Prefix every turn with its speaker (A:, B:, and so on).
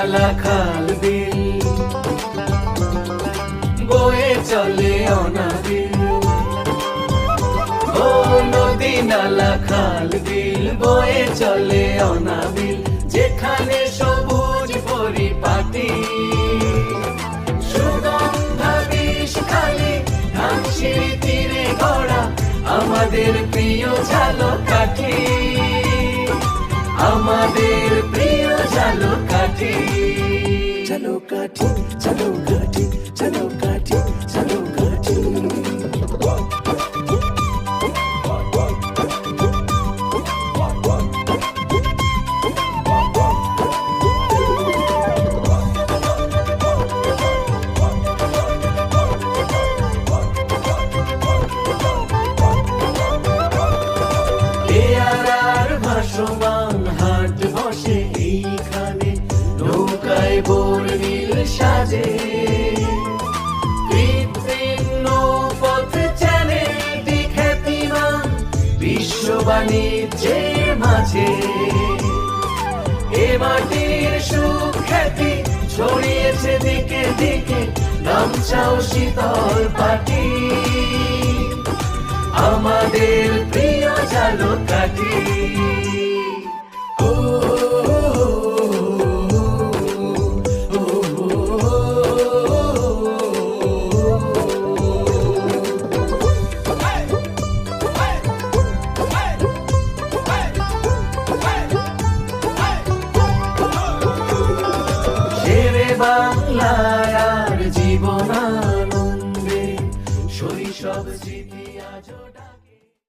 A: নালা খাল বিল বয়ে চলে অনাবিল। ও নদী নালা খাল বিল বয়ে চলে অনাবিল। যেখানে সবুজ পরিপাটি। সুগন্ধা বিষ খালি ধানসিঁড়ি তীরে গড়া আমাদের প্রিয় ঝালকাঠি। আমাদের প্রিয় काटी चलो काटी चलो काटी चलो काटी चलो বাণিজ্যের মাঝে এ মাটির সুখ্যাতি ছড়িয়েছে দিকে দিকে গামছাও শীতল পাটি আমাদের প্রিয় ঝালকাঠি ও, বাংলায় আর জীবনানন্দে শৈশব স্মৃতি ডাকে